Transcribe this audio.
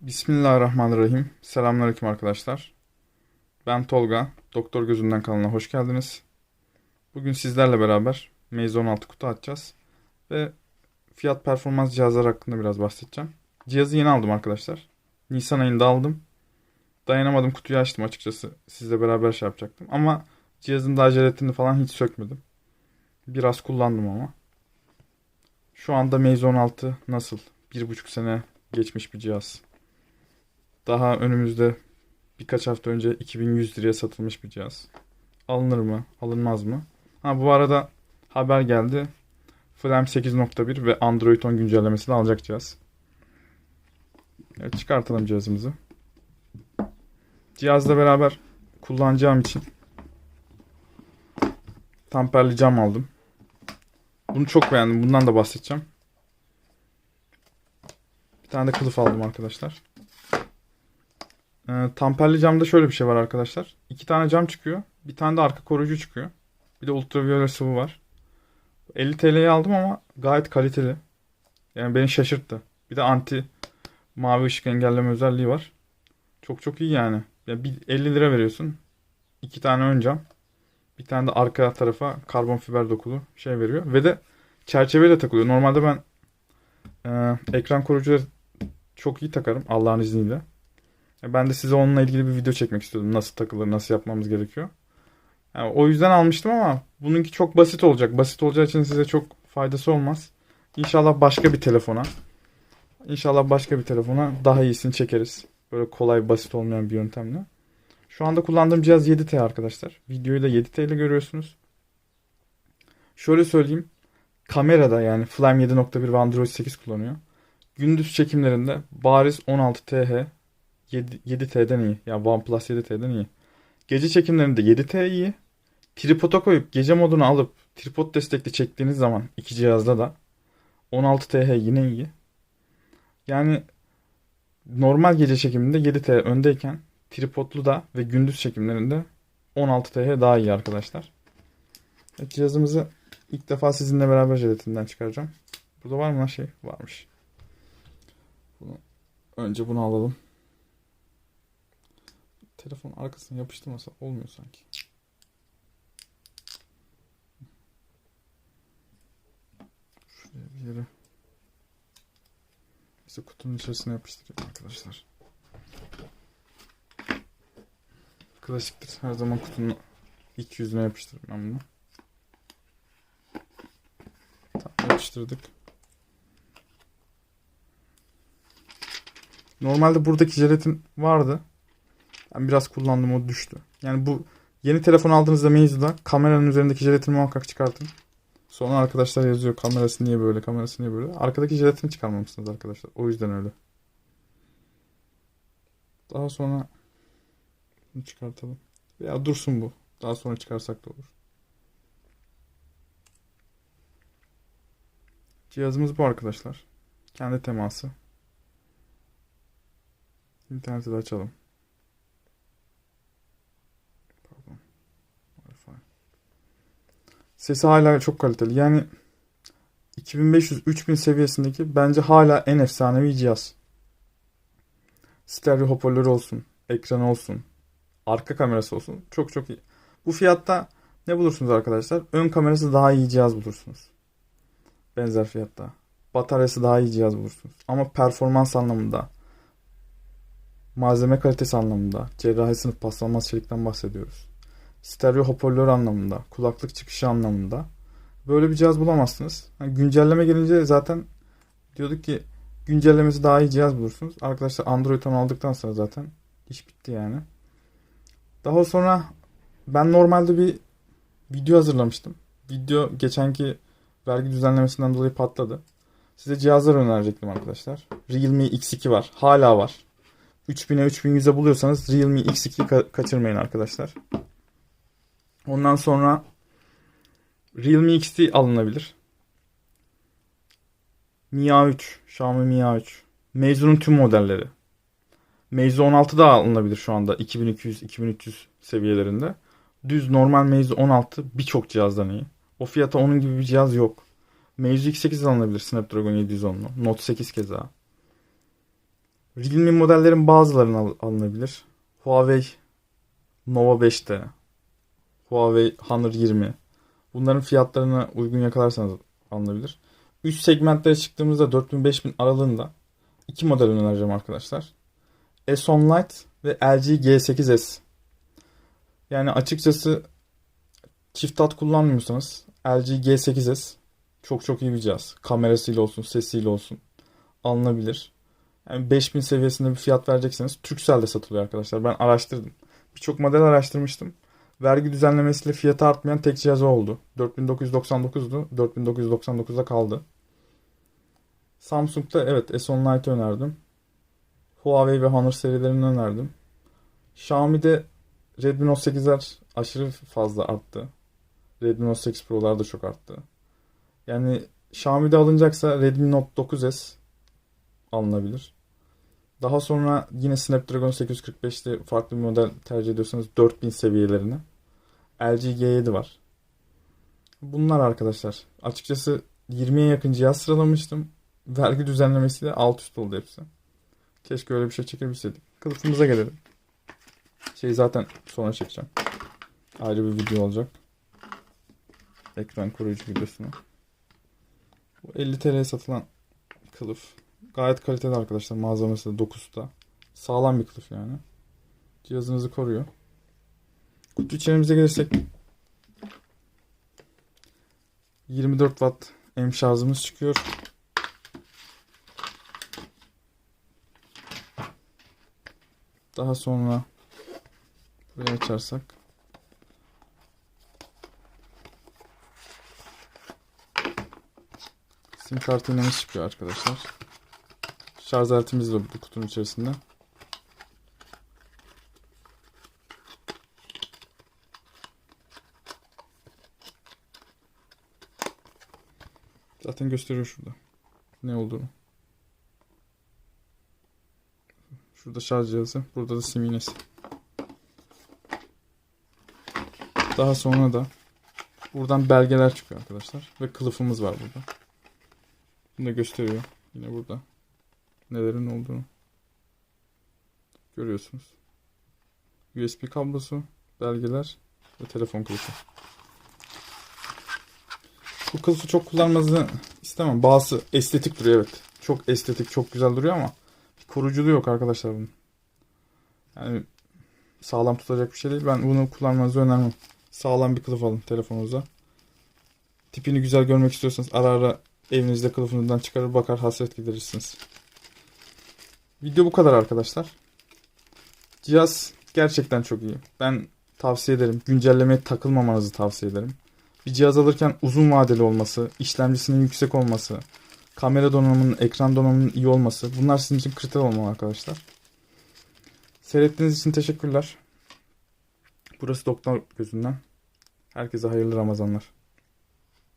Bismillahirrahmanirrahim. Selamünaleyküm arkadaşlar. Ben Tolga. Doktor Gözünden kanalına hoş geldiniz. Bugün sizlerle beraber Meizu 16 kutu açacağız. Ve fiyat performans cihazlar hakkında biraz bahsedeceğim. Cihazı yeni aldım arkadaşlar. Nisan ayında aldım. Dayanamadım kutuyu açtım açıkçası. Sizle beraber şey yapacaktım. Ama cihazın daha jelatini falan hiç sökmedim. Biraz kullandım ama. Şu anda Meizu 16 nasıl? Bir buçuk sene geçmiş bir cihaz. Daha önümüzde birkaç hafta önce 2100 liraya satılmış bir cihaz. Alınır mı? Alınmaz mı? Ha bu arada haber geldi. Flame 8.1 ve Android 10 güncellemesini alacak cihaz. Evet çıkartalım cihazımızı. Cihazla beraber kullanacağım için tamperli cam aldım. Bunu çok beğendim. Bundan da bahsedeceğim. Bir tane de kılıf aldım arkadaşlar. Ee, tamperli camda şöyle bir şey var arkadaşlar. İki tane cam çıkıyor. Bir tane de arka koruyucu çıkıyor. Bir de ultraviyole sıvı var. 50 TL'ye aldım ama gayet kaliteli. Yani beni şaşırttı. Bir de anti mavi ışık engelleme özelliği var. Çok çok iyi yani. Ya bir 50 lira veriyorsun. İki tane ön cam. Bir tane de arka tarafa karbon fiber dokulu şey veriyor. Ve de çerçeveyle takılıyor. Normalde ben e, ekran koruyucuları çok iyi takarım Allah'ın izniyle. Ben de size onunla ilgili bir video çekmek istiyordum. Nasıl takılır, nasıl yapmamız gerekiyor. Yani o yüzden almıştım ama bununki çok basit olacak. Basit olacağı için size çok faydası olmaz. İnşallah başka bir telefona, İnşallah başka bir telefona daha iyisini çekeriz. Böyle kolay, basit olmayan bir yöntemle. Şu anda kullandığım cihaz 7T arkadaşlar. Videoyu da 7T ile görüyorsunuz. Şöyle söyleyeyim. Kamerada yani Flame 7.1 ve Android 8 kullanıyor. Gündüz çekimlerinde bariz 16TH 7, 7T'den iyi. Yani OnePlus 7T'den iyi. Gece çekimlerinde 7T iyi. Tripoda koyup gece modunu alıp tripod destekli çektiğiniz zaman iki cihazda da 16TH yine iyi. Yani normal gece çekiminde 7T öndeyken tripodlu da ve gündüz çekimlerinde 16TH daha iyi arkadaşlar. Evet, cihazımızı ilk defa sizinle beraber jelatinden çıkaracağım. Burada var mı lan şey? Varmış. Bunu, önce bunu alalım. Telefon arkasına yapıştırmasa olmuyor sanki. Şuraya bir yere. İşte kutunun içerisine yapıştırayım arkadaşlar. Klasiktir. Her zaman kutunun iç yüzüne yapıştırırım ben bunu. Tamam yapıştırdık. Normalde buradaki jelatin vardı. Ben biraz kullandım o düştü. Yani bu yeni telefon aldığınızda Meizu'da kameranın üzerindeki jelatini muhakkak çıkartın. Sonra arkadaşlar yazıyor kamerası niye böyle kamerası niye böyle. Arkadaki jelatini çıkarmamışsınız arkadaşlar. O yüzden öyle. Daha sonra bunu çıkartalım. Veya dursun bu. Daha sonra çıkarsak da olur. Cihazımız bu arkadaşlar. Kendi teması. İnterneti de açalım. Sesi hala çok kaliteli. Yani 2500-3000 seviyesindeki bence hala en efsanevi cihaz. Stereo hoparlörü olsun, ekranı olsun, arka kamerası olsun. Çok çok iyi. Bu fiyatta ne bulursunuz arkadaşlar? Ön kamerası daha iyi cihaz bulursunuz. Benzer fiyatta. Bataryası daha iyi cihaz bulursunuz. Ama performans anlamında, malzeme kalitesi anlamında, cerrahi sınıf paslanmaz çelikten bahsediyoruz. Stereo hoparlör anlamında, kulaklık çıkışı anlamında böyle bir cihaz bulamazsınız. Yani güncelleme gelince zaten diyorduk ki güncellemesi daha iyi cihaz bulursunuz. Arkadaşlar Android 10 aldıktan sonra zaten iş bitti yani. Daha sonra ben normalde bir video hazırlamıştım. Video geçenki vergi düzenlemesinden dolayı patladı. Size cihazlar önerecektim arkadaşlar. Realme X2 var. Hala var. 3000'e 3100'e buluyorsanız Realme X2'yi ka- kaçırmayın arkadaşlar. Ondan sonra Realme XT alınabilir. Mi A3, Xiaomi Mi A3. Meizu'nun tüm modelleri. Meizu 16 da alınabilir şu anda 2200-2300 seviyelerinde. Düz normal Meizu 16 birçok cihazdan iyi. O fiyata onun gibi bir cihaz yok. Meizu X8 alınabilir Snapdragon 710'lu. Note 8 keza. Realme modellerin bazılarını al- alınabilir. Huawei Nova 5T, Huawei Honor 20. Bunların fiyatlarına uygun yakalarsanız alınabilir. Üst segmentlere çıktığımızda 4000-5000 aralığında iki model önereceğim arkadaşlar. S10 Lite ve LG G8s. Yani açıkçası çift tat kullanmıyorsanız LG G8s çok çok iyi bir cihaz. Kamerasıyla olsun, sesiyle olsun alınabilir. Yani 5000 seviyesinde bir fiyat verecekseniz Turkcell'de satılıyor arkadaşlar. Ben araştırdım. Birçok model araştırmıştım. Vergi düzenlemesiyle fiyatı artmayan tek cihaz oldu. 4999'du. 4999'da kaldı. Samsung'da evet S10 Lite önerdim. Huawei ve Honor serilerini önerdim. Xiaomi'de Redmi Note 8'ler aşırı fazla arttı. Redmi Note 8 Pro'lar da çok arttı. Yani Xiaomi'de alınacaksa Redmi Note 9S alınabilir. Daha sonra yine Snapdragon 845'te farklı bir model tercih ediyorsanız 4000 seviyelerine LG G7 var. Bunlar arkadaşlar. Açıkçası 20'ye yakın cihaz sıralamıştım. Vergi düzenlemesiyle alt üst oldu hepsi. Keşke öyle bir şey çekebilseydik. Kılıfımıza gelelim. Şey zaten sonra çekeceğim. Ayrı bir video olacak. Ekran koruyucu videosunu. Bu 50 TL'ye satılan kılıf. Gayet kaliteli arkadaşlar. Malzemesi de 9'da. Sağlam bir kılıf yani. Cihazınızı koruyor. Kutu içeriğimize gelirsek 24 watt M şarjımız çıkıyor. Daha sonra burayı açarsak sim iğnemiz çıkıyor arkadaşlar. Şarj aletimiz de bu kutunun içerisinde. Zaten gösteriyor şurada. Ne olduğunu. Şurada şarj cihazı. Burada da sim iğnesi. Daha sonra da buradan belgeler çıkıyor arkadaşlar. Ve kılıfımız var burada. Bunu da gösteriyor. Yine burada. Nelerin olduğunu. Görüyorsunuz. USB kablosu, belgeler ve telefon kılıfı. Bu kılıfı çok kullanmanızı istemem. Bazısı estetik duruyor evet. Çok estetik, çok güzel duruyor ama bir koruyuculuğu yok arkadaşlar bunun. Yani sağlam tutacak bir şey değil. Ben bunu kullanmanızı önermem. Sağlam bir kılıf alın telefonunuza. Tipini güzel görmek istiyorsanız ara ara evinizde kılıfınızdan çıkarır bakar hasret giderirsiniz. Video bu kadar arkadaşlar. Cihaz gerçekten çok iyi. Ben tavsiye ederim. Güncellemeye takılmamanızı tavsiye ederim. Bir cihaz alırken uzun vadeli olması, işlemcisinin yüksek olması, kamera donanımının, ekran donanımının iyi olması bunlar sizin için kriter olmalı arkadaşlar. Seyrettiğiniz için teşekkürler. Burası Doktor Gözünden. Herkese hayırlı Ramazanlar.